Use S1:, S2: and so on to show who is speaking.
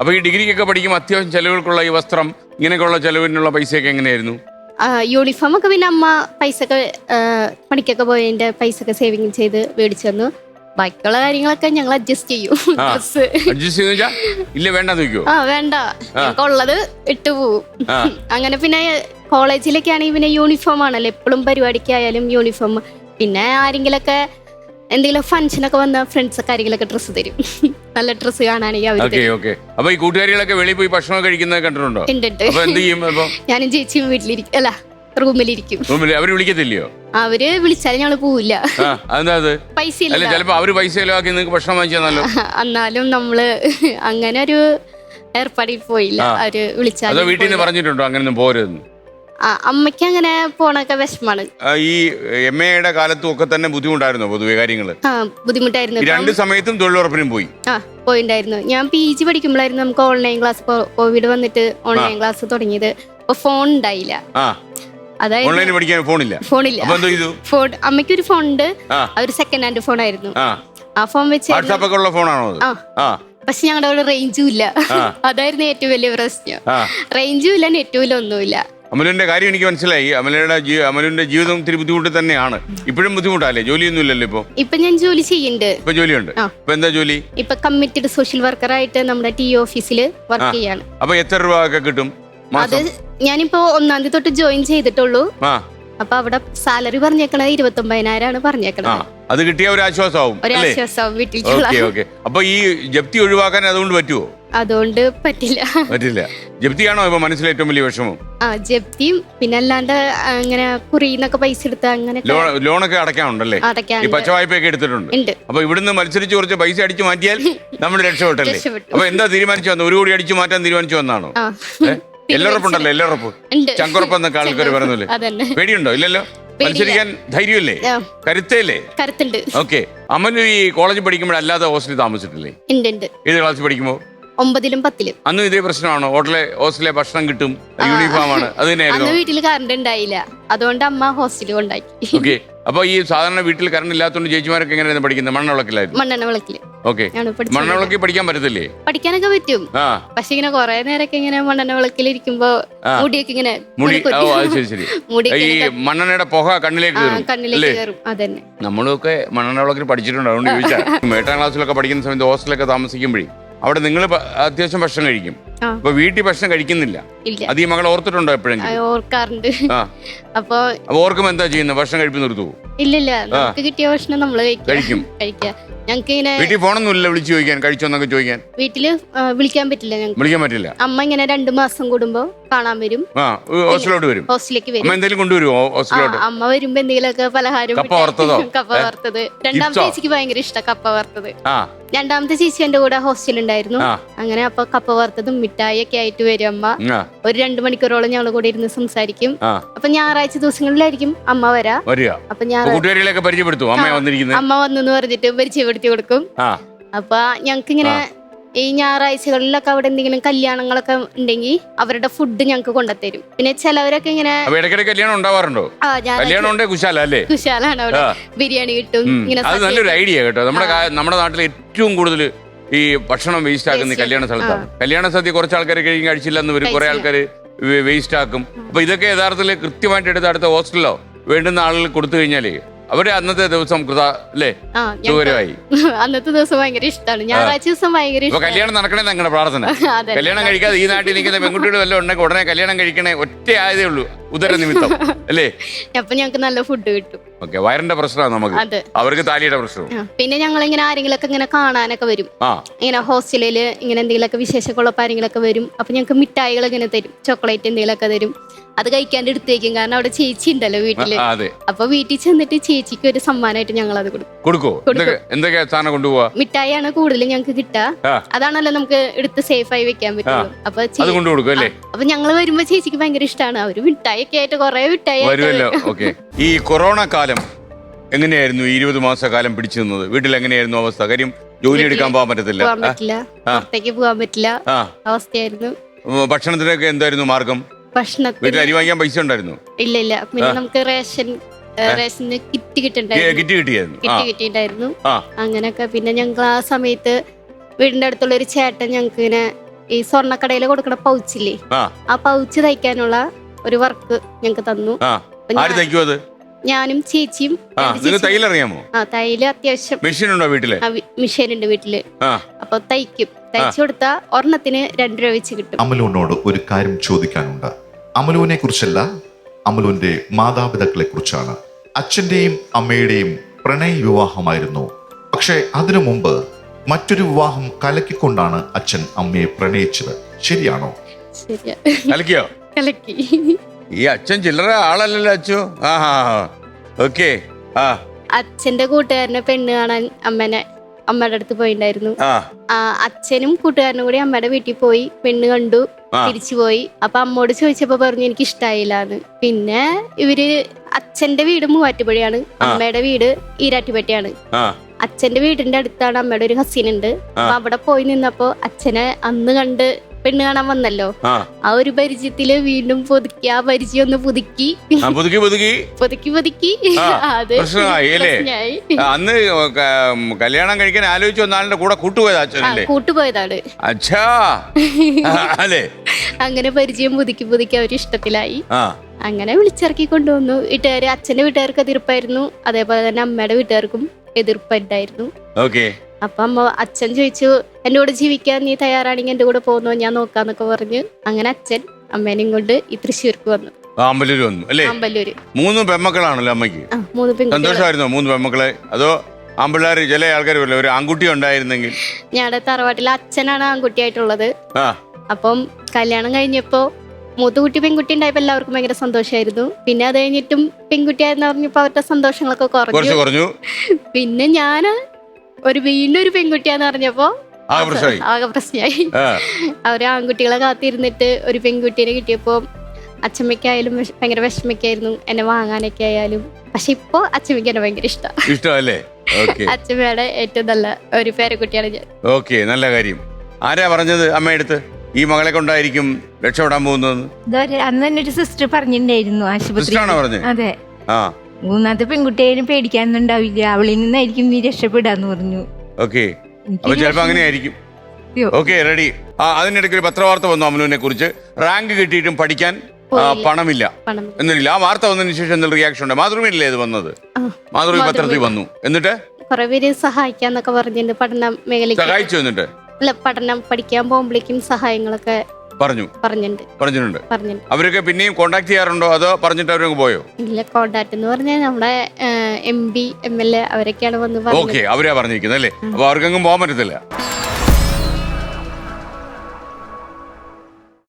S1: അപ്പൊ ഈ ഡിഗ്രിക്കൊക്കെ പഠിക്കുമ്പോൾ അത്യാവശ്യം ചെലവുകൾക്കുള്ള ഈ വസ്ത്രം ഇങ്ങനെയൊക്കെയുള്ള ചെലവിനുള്ള പൈസയൊക്കെ എങ്ങനെയായിരുന്നു?
S2: യൂണിഫോം ഒക്കെ പിന്നെ അമ്മ പൈസ ഒക്കെ പണിക്കൊക്കെ പോയതിന്റെ പൈസ ഒക്കെ സേവിങ് ചെയ്ത് മേടിച്ചു തന്നു. ബാക്കിയുള്ള കാര്യങ്ങളൊക്കെ ഞങ്ങൾ അഡ്ജസ്റ്റ് ചെയ്യും
S1: അഡ്ജസ്റ്റ് ഇല്ല വേണ്ടെന്ന്
S2: ആ വേണ്ട. ഉള്ളത് ഇട്ട് പോവും. അങ്ങനെ പിന്നെ കോളേജിലൊക്കെ ആണെങ്കിൽ പിന്നെ യൂണിഫോം ആണല്ലോ. എപ്പോഴും പരിപാടിക്കായാലും യൂണിഫോം പിന്നെ ആരെങ്കിലൊക്കെ എന്തെങ്കിലും ഫംഗ്ഷനൊക്കെ വന്ന ഫ്രണ്ട്സ് കാര്യങ്ങളൊക്കെ ആരെങ്കിലൊക്കെ ഡ്രസ്സ് തരും. നല്ല ഡ്രസ്സ് കാണാണെങ്കിൽ അവർ
S1: ഓക്കെ ഓക്കെ. അപ്പൊ ഈ കൂട്ടുകാരികളൊക്കെ വെളിയിൽ പോയി ഭക്ഷണം കഴിക്കുന്നത് കണ്ടിട്ടുണ്ടോ?
S2: ഉണ്ട് ഉണ്ട്.
S1: അപ്പൊ എന്ത് ചെയ്യും അപ്പൊ
S2: ഞാനും ചേച്ചിയും വീട്ടിലിരിക്കും. അല്ല റൂമിലിരിക്കും.
S1: റൂമിൽ അവർ വിളിക്കത്തില്ലയോ?
S2: അവർ വിളിച്ചാലും ഞങ്ങൾ പോവില്ല.
S1: ആ അതെന്താ അത്?
S2: പൈസ
S1: അല്ല
S2: ഇല്ല
S1: ചിലപ്പോ അവർ പൈസ ചെലവാക്കി നിങ്ങൾക്ക് ഭക്ഷണം വാങ്ങിച്ചു
S2: എന്നാലും നമ്മൾ അങ്ങനെ ഒരു ഏർപ്പാടിൽ പോയില്ല.
S1: ആ.
S2: അവർ
S1: അതോ
S2: വിളിച്ചാലും
S1: വീട്ടിൽ നിന്ന് പറഞ്ഞിട്ടുണ്ടോ അങ്ങനെയൊന്നും പോരുതെന്ന്?
S2: ആ, അമ്മയ്ക്ക് അങ്ങനെ പോണൊക്കെ വിഷമാണ്
S1: ആ, ഈ എം എയുടെ കാലത്തും ഒക്കെ തന്നെ ബുദ്ധിമുട്ടായിരുന്നു പൊതുവെ കാര്യങ്ങൾ?
S2: ആ ബുദ്ധിമുട്ടായിരുന്നു.
S1: ഈ രണ്ട് സമയത്തും തൊഴിലുറപ്പിനും പോയി?
S2: ആ പോയിണ്ടായിരുന്നു. ഞാൻ പി ജി പഠിക്കുമ്പോഴായിരുന്നു നമുക്ക് ഓൺലൈൻ ക്ലാസ് കോവിഡ് വന്നിട്ട് ഓൺലൈൻ ക്ലാസ് തുടങ്ങിയത്. അപ്പൊ ഫോൺ ഉണ്ടായില്ല
S1: ആ.
S2: അതായത്
S1: ഓൺലൈനിൽ പഠിക്കാൻ ഫോണില്ല?
S2: ഫോണില്ല.
S1: അപ്പൊ എന്തോ ചെയ്തു?
S2: ഫോൺ അമ്മയ്ക്ക് ഒരു ഫോൺ ഉണ്ട്
S1: ആ
S2: അതൊരു സെക്കൻഡ് ഹാൻഡ് ഫോൺ ആയിരുന്നു
S1: ആ.
S2: ആ ഫോൺ വെച്ച്
S1: വാട്സാപ്പ് ഒക്കെ ഉള്ള ഫോണാണോ അത്?
S2: ആ.
S1: ആ.
S2: പക്ഷെ ഞങ്ങളുടെ അവിടെ റേഞ്ചും ഇല്ല.
S1: ആ.
S2: അതായിരുന്നു ഏറ്റവും വലിയ പ്രശ്നം.
S1: ആ.
S2: റേഞ്ചും ഇല്ല നെറ്റും ഇല്ല ഒന്നുമില്ല.
S1: അമലുവിന്റെ കാര്യം എനിക്ക് മനസ്സിലായി. അമലയുടെ അമലുവിന്റെ ജീവിതം ഇത്തിരി ബുദ്ധിമുട്ട് തന്നെയാണ്. ഇപ്പോഴും ബുദ്ധിമുട്ടല്ലേ? ജോലിയൊന്നും ഇല്ലല്ലോ ഇപ്പൊ?
S2: ഇപ്പൊ ഞാൻ ജോലി ചെയ്യുന്നുണ്ട്.
S1: ഇപ്പൊ ജോലിയുണ്ട്. ഇപ്പൊ എന്താ ജോലി?
S2: ഇപ്പൊ കമ്മിറ്റഡ് സോഷ്യൽ വർക്കറായിട്ട് നമ്മുടെ ടി ഓഫീസിൽ വർക്ക് ചെയ്യാണ്.
S1: അപ്പൊ എത്ര രൂപ ഒക്കെ കിട്ടും
S2: അത് ഞാനിപ്പോ ഒന്നാം തീയതി തൊട്ട് ജോയിൻ ചെയ്തിട്ടുള്ളൂ. അപ്പൊ അവിടെ സാലറി പറഞ്ഞേക്കണത് ഇരുപത്തി ഒമ്പതിനായിരം
S1: ആണ്
S2: പറഞ്ഞേക്കണത്.
S1: അത് കിട്ടിയ ഒരു ആശ്വാസമാവും ഓക്കെ അപ്പൊ ഈ ജപ്തി ഒഴിവാക്കാൻ അതുകൊണ്ട് പറ്റുമോ
S2: അതുകൊണ്ട് പറ്റില്ല.
S1: പറ്റില്ല. ജപ്തിയാണോ ഇപ്പൊ മനസ്സിലെ ഏറ്റവും വലിയ വിഷമം?
S2: ആ ജപ്തിയും പിന്നെ അല്ലാണ്ട് അങ്ങനെ കുറിന്നൊക്കെ പൈസ എടുത്ത് അങ്ങനെ
S1: ലോൺ ലോണൊക്കെ അടയ്ക്കാനുണ്ടല്ലേ? ഈ
S2: അടയ്ക്കാണ്ട്
S1: പച്ചവായ്പയൊക്കെ എടുത്തിട്ടുണ്ട്.
S2: ഉണ്ട്.
S1: അപ്പൊ ഇവിടുന്ന് മത്സരിച്ച് കുറച്ച് പൈസ അടിച്ചു മാറ്റിയാൽ നമ്മൾ രക്ഷപ്പെട്ടല്ലേ?
S2: രക്ഷപ്പെട്ടു.
S1: അപ്പൊ എന്താ തീരുമാനിച്ചു വന്നു ഒരു കോടി അടിച്ചു മാറ്റാൻ തീരുമാനിച്ചു വന്നാണോ?
S2: ആ.
S1: എല്ലുറപ്പുണ്ടല്ലോ എല്ലുറപ്പ്
S2: ഉണ്ട്.
S1: ചങ്കുറപ്പ് എന്നൊക്കെ ആൾക്കാർ പറയുന്നില്ലേ
S2: അതന്നെ.
S1: പേടിയുണ്ടോ? ഇല്ലല്ലോ?
S2: പേടിയില്ല.
S1: മത്സരിക്കാൻ ധൈര്യമല്ലേ?
S2: ആ,
S1: കരുത്തല്ലേ?
S2: കരുത്തുണ്ട്.
S1: ഓക്കെ. അമ്മന് ഈ കോളേജിൽ പഠിക്കുമ്പോഴല്ലാതെ ഹോസ്റ്റലിൽ താമസിച്ചിട്ടില്ലേ?
S2: ഉണ്ട് ഉണ്ട്.
S1: ഏത് ക്ലാസ്സിൽ പഠിക്കുമ്പോൾ
S2: ഒമ്പതിലും പത്തിലും.
S1: അന്ന് ഇതേ പ്രശ്നമാണോ? ഹോട്ടലെ ഹോസ്റ്റലിലെ ഭക്ഷണം കിട്ടും യൂണിഫോം ആണ് അത്
S2: അന്ന്
S1: തന്നെയായിരുന്നു
S2: വീട്ടിൽ കറണ്ട് ഉണ്ടായില്ല. അതുകൊണ്ട് അമ്മ ഹോസ്റ്റലിൽ കൊണ്ടാക്കി.
S1: ഓക്കെ അപ്പൊ ഈ സാധാരണ വീട്ടിൽ കറണ്ട് ഇല്ലാത്തതുകൊണ്ട് ചേച്ചിമാരൊക്കെ എങ്ങനെയായിരുന്നു പഠിക്കുന്നത് മണ്ണവിളക്കിലായിരുന്നു
S2: മണ്ണെണ്ണ വിളക്കിൽ.
S1: ഓക്കെ
S2: ഞാൻ പഠിച്ചത്
S1: പഠിക്കാൻ പറ്റത്തില്ലേ?
S2: പഠിക്കാനൊക്കെ പറ്റും.
S1: ആ.
S2: പക്ഷെ ഇങ്ങനെ കൊറേ നേരൊക്കെ ഇങ്ങനെ മണ്ണെണ്ണ വിളക്കിലിരിക്കുമ്പോ
S1: ആ.
S2: മുടിയൊക്കെ ഇങ്ങനെ
S1: മുടി
S2: കുത്തി-
S1: ഓ അത് ശരി ശരി. ഈ
S2: ഇങ്ങനെ
S1: മണ്ണെണ്ണയുടെ പുക കണ്ണിലേക്ക്
S2: ആ,
S1: കയറും
S2: കണ്ണിലേക്ക്
S1: അല്ലേ?
S2: കയറും. അതന്നെ.
S1: നമ്മളൊക്കെ മണ്ണെണ്ണ വിളക്കിൽ പഠിച്ചിട്ടുണ്ട് അതുകൊണ്ട് ചോദിച്ചാൽ എട്ടാം ക്ലാസ്സിലൊക്കെ പഠിക്കുന്ന സമയത്ത് ഹോസ്റ്റലൊക്കെ താമസിക്കുമ്പോഴേ അവിടെ നിങ്ങൾ അത്യാവശ്യം ഭക്ഷണം കഴിക്കും. അപ്പൊ വീട്ടിൽ ഭക്ഷണം കഴിക്കുന്നില്ല.
S2: ഇല്ല.
S1: അത് ഈ മകൾ ഓർത്തിട്ടുണ്ടോ എപ്പോഴെങ്കിലും?
S2: ഓർക്കാറുണ്ട്. അപ്പൊ
S1: ഓർക്കും ഓർക്കുമ്പോ എന്താ ചെയ്യുന്നത് ഭക്ഷണം കഴിപ്പ് നിർത്തു.
S2: ഇല്ലില്ല. നമുക്ക് കിട്ടിയ ഭക്ഷണം നമ്മൾ കഴിക്കാം. ഞങ്ങൾക്ക് ഇങ്ങനെ
S1: വീട്ടിൽ ഫോണൊന്നുമില്ല വിളിച്ചു ചോദിക്കാൻ. കഴിച്ചോന്നൊക്കെ ചോദിക്കാൻ?
S2: വീട്ടിൽ വിളിക്കാൻ പറ്റില്ല
S1: വിളിക്കാൻ പറ്റില്ല.
S2: അമ്മ ഇങ്ങനെ രണ്ടു മാസം കൂടുമ്പോ കാണാൻ വരും.
S1: ഹോസ്റ്റലോട്ട് വരും.
S2: ഹോസ്റ്റലിലേക്ക്
S1: അമ്മ
S2: വരും
S1: എന്തെങ്കിലും കൊണ്ടുവരുമോ ഹോസ്റ്റലോട്ട്
S2: അമ്മ വരുമ്പോ എന്തെങ്കിലുമൊക്കെ പലഹാരം
S1: കപ്പ വറുത്തതോ?
S2: കപ്പ? വറുത്തത്. രണ്ടാമത്തെ ചേച്ചിക്ക് ഭയങ്കര ഇഷ്ടം കപ്പ വറുത്തത്. രണ്ടാമത്തെ ചേച്ചി എന്റെ കൂടെ ഹോസ്റ്റലിൽ ഉണ്ടായിരുന്നു. അങ്ങനെ അപ്പൊ കപ്പ വറുത്തതും മിഠായി ഒക്കെ ആയിട്ട് വരും അമ്മ. ഒരു രണ്ടു മണിക്കൂറോളം ഞങ്ങൾ കൂടെ ഇരുന്ന് സംസാരിക്കും. അപ്പൊ ഞായറാഴ്ച ദിവസങ്ങളിലായിരിക്കും അമ്മ വരാ. അപ്പൊ ഞാൻ
S1: പരിചയപ്പെടുത്തും അമ്മ വന്നിരിക്കുന്നത്
S2: അമ്മ വന്നെന്ന് പറഞ്ഞിട്ട് പരിചയപ്പെടുത്തി കൊടുക്കും. അപ്പൊ ഞങ്ങക്ക് ഇങ്ങനെ ഈ ഞായറാഴ്ചകളിലൊക്കെ അവിടെ എന്തെങ്കിലും കല്യാണങ്ങളൊക്കെ ഉണ്ടെങ്കിൽ അവരുടെ ഫുഡ് ഞങ്ങൾക്ക് കൊണ്ടുത്തരും. പിന്നെ ചിലവരൊക്കെ ഇങ്ങനെ
S1: ഇടയ്ക്കിടെ കല്യാണം ഉണ്ടാവാറുണ്ടോ?
S2: ആ ഞാൻ
S1: കല്യാണം ഉണ്ടേ കുശാല അല്ലേ?
S2: കുശാലാണ് അവിടെ. ബിരിയാണി കിട്ടും ഇങ്ങനെ
S1: അത്
S2: സദ്യ
S1: നല്ലൊരു ഐഡിയ കേട്ടോ. നമ്മുടെ കാ- നമ്മുടെ നാട്ടിൽ ഏറ്റവും കൂടുതൽ ഈ ഭക്ഷണം വേസ്റ്റ് ആക്കുന്ന ഈ കല്യാണ സ്ഥലത്താണ്. കല്യാണ സദ്യ കുറച്ച് ആൾക്കാർ കഴിഞ്ഞ് കഴിച്ചില്ല എന്ന് വരും. കുറെ ആൾക്കാർ വേസ്റ്റ് ആക്കും. അപ്പൊ ഇതൊക്കെ യഥാർത്ഥത്തിൽ കൃത്യമായിട്ട് എടുത്ത് അടുത്ത ഹോസ്റ്റലിലോ വേണ്ടുന്ന ആളുകൾ കൊടുത്തു കഴിഞ്ഞാലേ അവർ അന്നത്തെ ദിവസം കൃത അല്ലേ?
S2: ആ ഞങ്ങക്ക്
S1: സുഖകരമായി.
S2: അന്നത്തെ ദിവസം ഭയങ്കര ഇഷ്ടമാണ്. ഞായറാഴ്ച ദിവസം ഭയങ്കര ഇഷ്ടമാണ്.
S1: കല്യാണം നടക്കണേ ഞങ്ങളുടെ പ്രാർത്ഥന.
S2: അതെ.
S1: കല്യാണം കഴിക്കാതെ ഈ നാട്ടിൽ നിൽക്കുന്ന പെൺകുട്ടികൾ വല്ലതും ഉണ്ടെങ്കിൽ ഉടനെ കല്യാണം കഴിക്കണേ ഒറ്റ ആയതേ ഉള്ളൂ. ഉദര നിമിത്തം അല്ലേ?
S2: അപ്പൊ ഞങ്ങക്ക് നല്ല ഫുഡ് കിട്ടും.
S1: ഓക്കെ വയറിന്റെ പ്രശ്നമാണ് നമുക്ക്. അവർക്ക് താലിയുടെ
S2: പ്രശ്നം പിന്നെ ഞങ്ങൾ ഇങ്ങനെ ആരെങ്കിലൊക്കെ ഇങ്ങനെ കാണാനൊക്കെ വരും. ഇങ്ങനെ ഹോസ്റ്റലിൽ ഇങ്ങനെ എന്തെങ്കിലും എന്തെങ്കിലുമൊക്കെ വിശേഷക്കുള്ളപ്പോൾ ആരെങ്കിലൊക്കെ വരും. അപ്പൊ ഞങ്ങൾക്ക് മിഠായികൾ ഇങ്ങനെ തരും. ചോക്ലേറ്റ് എന്തെങ്കിലും ഒക്കെ തരും. അത് കഴിക്കാണ്ട് എടുത്തേക്കും കാരണം അവിടെ ചേച്ചി ഉണ്ടല്ലോ
S1: വീട്ടിൽ.
S2: അപ്പൊ വീട്ടിൽ ചെന്നിട്ട് ചേച്ചിക്ക് ഒരു സമ്മാനമായിട്ട് ഞങ്ങൾ അത് കൊടുക്കും
S1: കൊടുക്കോ. എന്തൊക്കെ എന്തൊക്കെയാ സാധനം കൊണ്ടുപോവാ?
S2: മിഠായിയാണ് കൂടുതലും ഞങ്ങൾക്ക് കിട്ടുക. അതാണല്ലോ നമുക്ക് എടുത്ത് സേഫ് ആയി വെക്കാൻ പറ്റുള്ളൂ. അപ്പൊ അപ്പൊ ഞങ്ങൾ വരുമ്പോ ചേച്ചിക്ക് ഭയങ്കര ഇഷ്ടമാണ് അവർ മിഠായി ഒക്കെ ആയിട്ട് കൊറേ
S1: വരുമല്ലോ ഓക്കെ. ഈ കൊറോണ കാലം എങ്ങനെയായിരുന്നു ഈ ഇരുപത് മാസ കാലം പിടിച്ചു നിന്നത്? വീട്ടിൽ എങ്ങനെയായിരുന്നു അവസ്ഥ? കാര്യം ജോലി എടുക്കാൻ പോകാൻ പറ്റത്തില്ല.
S2: പോകാൻ പറ്റില്ല.
S1: ആ.
S2: പുറത്തേക്ക് പോകാൻ പറ്റില്ല.
S1: ആ.
S2: അവസ്ഥയായിരുന്നു.
S1: ഉം, ഭക്ഷണത്തിനൊക്കെ എന്തായിരുന്നു മാർഗം?
S2: ഭക്ഷണത്തിന്
S1: വീട്ടിൽ അരി വാങ്ങിക്കാൻ പൈസ ഉണ്ടായിരുന്നു?
S2: ഇല്ല ഇല്ല. പിന്നെ നമുക്ക് റേഷൻ ഏ, റേഷന് കിറ്റ് കിട്ടുണ്ടായിരുന്നു.
S1: കിറ്റ് കിട്ടിയായിരുന്നു. ആ.
S2: കിറ്റ് കിട്ടിയിട്ടുണ്ടായിരുന്നു
S1: ആ.
S2: അങ്ങനെയൊക്കെ. പിന്നെ ഞങ്ങൾ ആ സമയത്ത് വീടിന്റെ അടുത്തുള്ള ഒരു ചേട്ടൻ ഞങ്ങൾക്ക് ഇങ്ങനെ ഈ സ്വർണക്കടയിൽ കൊടുക്കുന്ന പൗച്ചില്ലേ?
S1: ആ.
S2: ആ പൗച്ച് തയ്ക്കാനുള്ള ഒരു വർക്ക് ഞങ്ങൾക്ക് തന്നു.
S1: ആ
S2: അപ്പൊ
S1: ആര്
S2: ഞാൻ-
S1: തയ്ക്കും അത്?
S2: ഞാനും ചേച്ചിയും
S1: ആ
S2: രണ്ട്
S1: നിങ്ങൾ
S2: ചേച്ചി-
S1: തയ്യലറിയാമോ?
S2: ആ തയ്യൽ അത്യാവശ്യം.
S1: മെഷീൻ ഉണ്ടോ വീട്ടിൽ
S2: മെഷീൻ ഉണ്ട് വീട്ടിൽ.
S1: ആ.
S2: അപ്പൊ തയ്ക്കും. തയ്ച്ചു കൊടുത്ത ഒരെണ്ണത്തിന് രണ്ട് രൂപ വെച്ച് കിട്ടും.
S3: അമലുവിനോട് ഒരു കാര്യം ചോദിക്കാനുണ്ട്. അമലുവിനെ കുറിച്ചല്ല അമലുവിന്റെ മാതാപിതാക്കളെ കുറിച്ചാണ്. അച്ഛന്റെയും അമ്മയുടെയും പ്രണയ വിവാഹമായിരുന്നു. പക്ഷേ അതിനു മുമ്പ് മറ്റൊരു വിവാഹം കലക്കിക്കൊണ്ടാണ് അച്ഛൻ അമ്മയെ പ്രണയിച്ചത്. ശരിയാണോ?
S2: ശരിയാ.
S1: കലക്കിയോ?
S2: കലക്കി.
S1: ഈ അച്ഛൻ ചില്ലറ ആളല്ലല്ലോ അച്ചു. ആ ഓക്കെ ആ.
S2: അച്ഛന്റെ കൂട്ടുകാരനെ പെണ്ണ് കാണാൻ അമ്മനെ അമ്മയുടെ അടുത്ത് പോയിണ്ടായിരുന്നു.
S1: ആ.
S2: ആ അച്ഛനും കൂട്ടുകാരനും കൂടി അമ്മയുടെ വീട്ടിൽ പോയി പെണ്ണ് കണ്ടു
S1: ആ.
S2: തിരിച്ചു പോയി. അപ്പൊ അമ്മോട് ചോദിച്ചപ്പോ പറഞ്ഞു എനിക്ക് ഇഷ്ടായില്ലാന്ന്. പിന്നെ ഇവർ അച്ഛന്റെ വീട് മൂവാറ്റുപുഴയാണ്. അമ്മയുടെ വീട് ഈരാറ്റുപേട്ടയാണ്.
S1: ആ.
S2: അച്ഛന്റെ വീടിന്റെ അടുത്താണ് അമ്മയുടെ ഒരു ഹസീൻ ഉണ്ട് അപ്പൊ അവിടെ പോയി നിന്നപ്പോ അച്ഛനെ അന്ന് കണ്ട് പെണ്ണ് കാണാൻ വന്നല്ലോ.
S1: ആ.
S2: ഒരു പരിചയത്തിൽ വീണ്ടും പുതുക്കി ആ പരിചയം ഒന്ന് പുതുക്കി.
S1: പുതുക്കി പുതുക്കി.
S2: പുതുക്കി പുതുക്കി. അത്
S1: പ്രശ്നമായി? അന്ന് കല്യാണം കഴിക്കാൻ ആലോചിച്ച് വന്നാളിന്റെ കൂടെ കൂട്ടുപോയത് അച്ഛനല്ലേ?
S2: കൂട്ടുപോയതാണ്.
S1: അച്ഛാ. അല്ലേ?
S2: അങ്ങനെ പരിചയം പുതുക്കി പുതുക്കി അവർ ഇഷ്ടത്തിലായി. അങ്ങനെ വിളിച്ചിറക്കി കൊണ്ടുവന്നു. വീട്ടുകാർ അച്ഛന്റെ വീട്ടുകാർക്ക് എതിർപ്പായിരുന്നു. അതേപോലെ തന്നെ അമ്മയുടെ വീട്ടുകാർക്കും എതിർപ്പുണ്ടായിരുന്നു
S1: ഓക്കെ.
S2: അപ്പൊ അമ്മ അച്ഛൻ ചോദിച്ചു എന്നോട് കൂടെ ജീവിക്കാൻ നീ തയ്യാറാണെങ്കിൽ എന്റെ കൂടെ പോകുന്നോ ഞാൻ നോക്കാന്നൊക്കെ പറഞ്ഞു അങ്ങനെ അച്ഛൻ അമ്മേനെയും കൊണ്ട് ഈ തൃശ്ശൂർക്ക് വന്നു.
S1: അമ്പലൂർ വന്നു അല്ലേ? മൂന്ന് പെമ്മക്കളാണല്ലോ അമ്മയ്ക്ക്.
S2: ആ മൂന്ന് പെൺകുട്ടികൾ
S1: സന്തോഷമായിരുന്നോ മൂന്ന് പെമ്മക്കളെ? അതോ ആമ്പിള്ളേർ ചില ആൾക്കാർ വരില്ല ഒരു ആൺകുട്ടി ഉണ്ടായിരുന്നെങ്കിൽ?
S2: ഞങ്ങളുടെ തറവാട്ടിലെ അച്ഛനാണ് ആൺകുട്ടിയായിട്ടുള്ളത്.
S1: ആ.
S2: അപ്പം കല്യാണം കഴിഞ്ഞപ്പോ മൂത്ത കുട്ടി പെൺകുട്ടി ഉണ്ടായപ്പോ എല്ലാവർക്കും ഭയങ്കര സന്തോഷമായിരുന്നു പിന്നെ അത് കഴിഞ്ഞിട്ടും പെൺകുട്ടിയായിരുന്നു പറഞ്ഞപ്പോ അവരുടെ സന്തോഷങ്ങളൊക്കെ
S1: കുറച്ച്
S2: കുറഞ്ഞു.
S1: കുറഞ്ഞു
S2: പിന്നെ ഞാൻ ഒരു വീണ്ടും ഒരു പെൺകുട്ടിയാന്ന് പറഞ്ഞപ്പോ ആകെ പ്രശ്നമായി. അവർ ആൺകുട്ടികളെ കാത്തിരുന്നിട്ട് ഒരു പെൺകുട്ടീനെ കിട്ടിയപ്പോ അച്ഛമ്മയ്ക്കായാലും ഭയങ്കര വിഷമയ്ക്കായിരുന്നു. എന്നെ വാങ്ങാനൊക്കെ ആയാലും. പക്ഷെ ഇപ്പൊ അച്ഛമ്മയ്ക്ക് എന്നെ ഭയങ്കര ഇഷ്ടമാണ്
S1: ഇഷ്ടമല്ലേ? ഓക്കെ.
S2: അച്ഛമ്മയുടെ ഏറ്റവും നല്ല ഒരു പേരക്കുട്ടിയാണ് ഞാൻ.
S1: ഓക്കെ നല്ല കാര്യം. ആരാ പറഞ്ഞത് അമ്മയടുത്ത്? ഈ മകളെ കൊണ്ടായിരിക്കും രക്ഷപ്പെടാൻ പോകുന്നതെന്ന്?
S4: ഇതൊരു അന്ന് തന്നെ ഒരു സിസ്റ്റർ പറഞ്ഞിട്ടുണ്ടായിരുന്നു ആശുപത്രി അതെ.
S1: ആ.
S4: മൂന്നാമത്തെ പെൺകുട്ടിയായാലും പേടിക്കാനൊന്നും ഉണ്ടാവില്ല അവളിൽ നിന്നായിരിക്കും നീ രക്ഷപ്പെടാന്ന് പറഞ്ഞു.
S1: ഓക്കെ
S4: എനിക്ക്
S1: അപ്പൊ ചിലപ്പോ
S4: വിഷമം-
S1: അങ്ങനെ ആയിരിക്കും
S4: അയ്യോ.
S1: ഓക്കെ റെഡി ആ അതിനിടയ്ക്ക് ഒരു പത്രവാർത്ത വന്നു അമലുവിനെ കുറിച്ച്. റാങ്ക് കിട്ടിയിട്ടും പഠിക്കാൻ. പണമില്ല.
S2: പണം.
S1: എന്നില്ല ആ വാർത്ത വന്നതിന് ശേഷം എന്തെങ്കിലും റിയാക്ഷൻ ഉണ്ട്? മാതൃഭൂമിയിലല്ലേ ഇത് വന്നത്? മാതൃഭൂമി. പത്രത്തിൽ. വന്നു. എന്നിട്ട്?
S2: കുറെ പേര് സഹായിക്കാന്നൊക്കെ പറഞ്ഞിട്ടുണ്ട് പഠന മേഖലയ്ക്ക്.
S1: സഹായിച്ചു എന്നിട്ട്?
S2: അല്ല പഠനം പഠിക്കാൻ പോകുമ്പോഴേക്കും സഹായങ്ങളൊക്കെ
S1: പറഞ്ഞു.
S2: പറഞ്ഞിട്ടുണ്ട്.
S1: പറഞ്ഞിട്ടുണ്ട്.
S2: പറഞ്ഞിട്ടുണ്ട്.
S1: അവരൊക്കെ പിന്നെയും കോണ്ടാക്ട് ചെയ്യാറുണ്ടോ? അതോ പറഞ്ഞിട്ട് അവരൊക്കെ പോയോ?
S2: ഇല്ല കോണ്ടാക്ട് എന്ന് പറഞ്ഞാൽ നമ്മുടെ M P M L A അവരൊക്കെയാണ് വന്ന്
S1: ഓക്കെ അവരാ പറഞ്ഞിരിക്കുന്നത് അല്ലേ? അപ്പൊ അവർക്കെങ്ങും പോകാൻ പറ്റത്തില്ല.